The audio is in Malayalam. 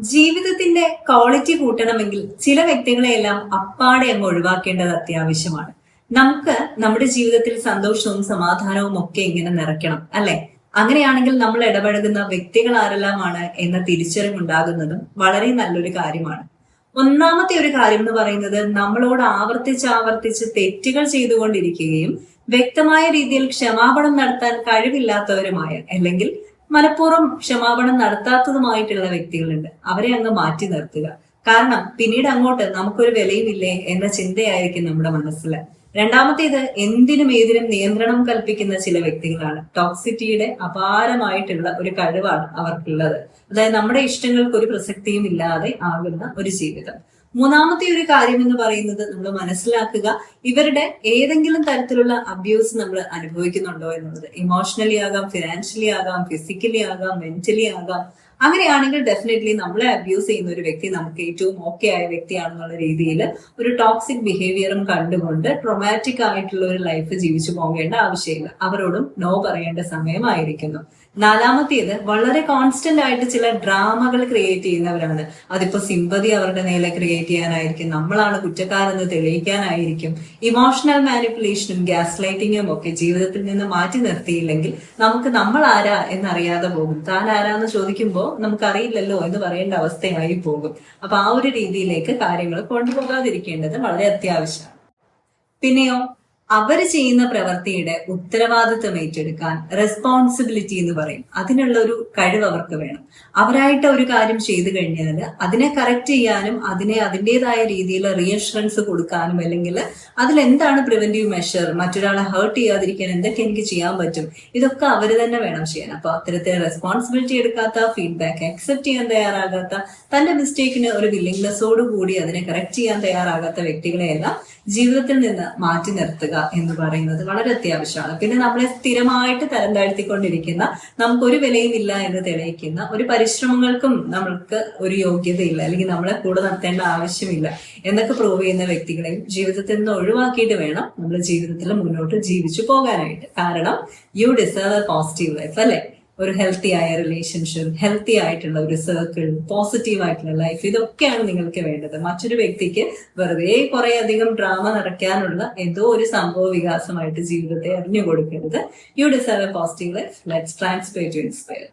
ജീവിതത്തിന്റെ ക്വാളിറ്റി കൂട്ടണമെങ്കിൽ ചില വ്യക്തികളെയെല്ലാം അപ്പാടെ അങ്ങ് ഒഴിവാക്കേണ്ടത് അത്യാവശ്യമാണ്. നമുക്ക് നമ്മുടെ ജീവിതത്തിൽ സന്തോഷവും സമാധാനവും ഒക്കെ ഇങ്ങനെ നിറയ്ക്കണം അല്ലെ? അങ്ങനെയാണെങ്കിൽ നമ്മൾ ഇടപഴകുന്ന വ്യക്തികൾ ആരെല്ലാമാണ് എന്ന തിരിച്ചറിവുണ്ടാകുന്നതും വളരെ നല്ലൊരു കാര്യമാണ്. ഒന്നാമത്തെ ഒരു കാര്യം എന്ന് പറയുന്നത് നമ്മളോട് ആവർത്തിച്ച് ആവർത്തിച്ച് തെറ്റുകൾ ചെയ്തുകൊണ്ടിരിക്കുകയും വ്യക്തമായ രീതിയിൽ ക്ഷമാപണം നടത്താൻ കഴിവില്ലാത്തവരുമായ അല്ലെങ്കിൽ മനഃപൂർവം ക്ഷമാപണം നടത്താത്തതുമായിട്ടുള്ള വ്യക്തികളുണ്ട്. അവരെ അങ്ങ് മാറ്റി നിർത്തുക. കാരണം പിന്നീട് അങ്ങോട്ട് നമുക്കൊരു വിലയുമില്ലേ എന്ന ചിന്തയായിരിക്കും നമ്മുടെ മനസ്സിൽ രണ്ടാമത്തേത് എന്തിനും ഏതിനും നിയന്ത്രണം കൽപ്പിക്കുന്ന ചില വ്യക്തികളാണ്. ടോക്സിറ്റിയുടെ അപാരമായിട്ടുള്ള ഒരു കഴിവാണ് അവർക്കുള്ളത്. അതായത് നമ്മുടെ ഇഷ്ടങ്ങൾക്ക് ഒരു പ്രസക്തിയും ഇല്ലാതെ ആകുന്ന ഒരു ജീവിതം. മൂന്നാമത്തെ ഒരു കാര്യം എന്ന് പറയുന്നത് നമ്മൾ മനസ്സിലാക്കുക ഇവരുടെ ഏതെങ്കിലും തരത്തിലുള്ള അബ്യൂസ് നമ്മൾ അനുഭവിക്കുന്നുണ്ടോ എന്നുള്ളത്. ഇമോഷണലി ആകാം ഫിനാൻഷ്യലി ആകാം ഫിസിക്കലി ആകാം മെന്റലി ആകാം. അങ്ങനെയാണെങ്കിൽ ഡെഫിനറ്റ്ലി നമ്മളെ അബ്യൂസ് ചെയ്യുന്ന ഒരു വ്യക്തി നമുക്ക് ഏറ്റവും ഓക്കെ ആയ വ്യക്തിയാണെന്നുള്ള രീതിയിൽ ഒരു ടോക്സിക് ബിഹേവിയറും കണ്ടുകൊണ്ട് ട്രൊമാറ്റിക് ആയിട്ടുള്ള ഒരു ലൈഫ് ജീവിച്ചു പോകേണ്ട ആവശ്യമില്ല. അവരോടും നോ പറയേണ്ട സമയമായിരിക്കുന്നു. നാലാമത്തേത് വളരെ കോൺസ്റ്റന്റ് ആയിട്ട് ചില ഡ്രാമകൾ ക്രിയേറ്റ് ചെയ്യുന്നവരാണ്. അതിപ്പോ സിമ്പതി അവരുടെ നേരെ ക്രിയേറ്റ് ചെയ്യാനായിരിക്കും നമ്മളാണ് കുറ്റക്കാരെന്ന് തെളിയിക്കാനായിരിക്കും. ഇമോഷണൽ മാനിപ്പുലേഷനും ഗ്യാസ് ലൈറ്റിങ്ങും ഒക്കെ ജീവിതത്തിൽ നിന്ന് മാറ്റി നിർത്തിയില്ലെങ്കിൽ നമുക്ക് നമ്മൾ ആരാ എന്നറിയാതെ പോകും. താൻ ആരാന്ന് ചോദിക്കുമ്പോൾ നമുക്കറിയില്ലല്ലോ എന്ന് പറയേണ്ട അവസ്ഥയായി പോകും. അപ്പൊ ആ ഒരു രീതിയിലേക്ക് കാര്യങ്ങൾ കൊണ്ടുപോകാതിരിക്കേണ്ടത് വളരെ അത്യാവശ്യമാണ്. പിന്നെയോ? അവർ ചെയ്യുന്ന പ്രവൃത്തിയുടെ ഉത്തരവാദിത്വം ഏറ്റെടുക്കാൻ റെസ്പോൺസിബിലിറ്റി എന്ന് പറയും. അതിനുള്ള ഒരു കഴിവ് അവർക്ക് വേണം. അവരായിട്ട് ഒരു കാര്യം ചെയ്തു കഴിഞ്ഞാൽ അതിനെ കറക്റ്റ് ചെയ്യാനും അതിനെ അതിന്റെതായ രീതിയിൽ റീഅഷുറൻസ് കൊടുക്കാനും അല്ലെങ്കിൽ അതിൽ എന്താണ് പ്രിവെന്റീവ് മെഷർ മറ്റൊരാളെ ഹേർട്ട് ചെയ്യാതിരിക്കാൻ എന്തൊക്കെ എനിക്ക് ചെയ്യാൻ പറ്റും ഇതൊക്കെ അവർ തന്നെ വേണം ചെയ്യാൻ. അപ്പൊ അത്തരത്തിൽ റെസ്പോൺസിബിലിറ്റി എടുക്കാത്ത ഫീഡ്ബാക്ക് അക്സെപ്റ്റ് ചെയ്യാൻ തയ്യാറാകാത്ത തന്റെ മിസ്റ്റേക്കിന് ഒരു വില്ലിംഗ്നെസ്സോട് കൂടി അതിനെ കറക്റ്റ് ചെയ്യാൻ തയ്യാറാകാത്ത വ്യക്തികളെയെല്ലാം ജീവിതത്തിൽ നിന്ന് മാറ്റി നിർത്തുക. എന്ന് പറയുന്നത് വളരെ അത്യാവശ്യമാണ്. പിന്നെ നമ്മളെ സ്ഥിരമായിട്ട് തരം താഴ്ത്തിക്കൊണ്ടിരിക്കുന്ന നമുക്കൊരു വിലയും ഇല്ല എന്ന് തെളിയിക്കുന്ന ഒരു പരിശ്രമങ്ങൾക്കും നമ്മൾക്ക് ഒരു യോഗ്യതയില്ല അല്ലെങ്കിൽ നമ്മളെ കൂടെ നടത്തേണ്ട ആവശ്യമില്ല എന്നൊക്കെ പ്രൂവ് ചെയ്യുന്ന വ്യക്തികളെയും ജീവിതത്തിൽ നിന്ന് ഒഴിവാക്കിയിട്ട് വേണം നമ്മൾ ജീവിതത്തിൽ മുന്നോട്ട് ജീവിച്ചു പോകാനായിട്ട്. കാരണം you deserve a positive life അല്ലെ? ഒരു ഹെൽത്തി ആയ റിലേഷൻഷിപ്പ് ഹെൽത്തി ആയിട്ടുള്ള ഒരു സർക്കിൾ പോസിറ്റീവ് ആയിട്ടുള്ള ലൈഫ് ഇതൊക്കെയാണ് നിങ്ങൾക്ക് വേണ്ടത്. മറ്റൊരു വ്യക്തിക്ക് വെറുതെ കുറെ അധികം ഡ്രാമ നടക്കാനുള്ള എന്തോ ഒരു സംഭവ വികാസമായിട്ട് ജീവിതത്തെ അറിഞ്ഞു കൊടുക്കരുത് you deserve a positive life let's transpire to inspire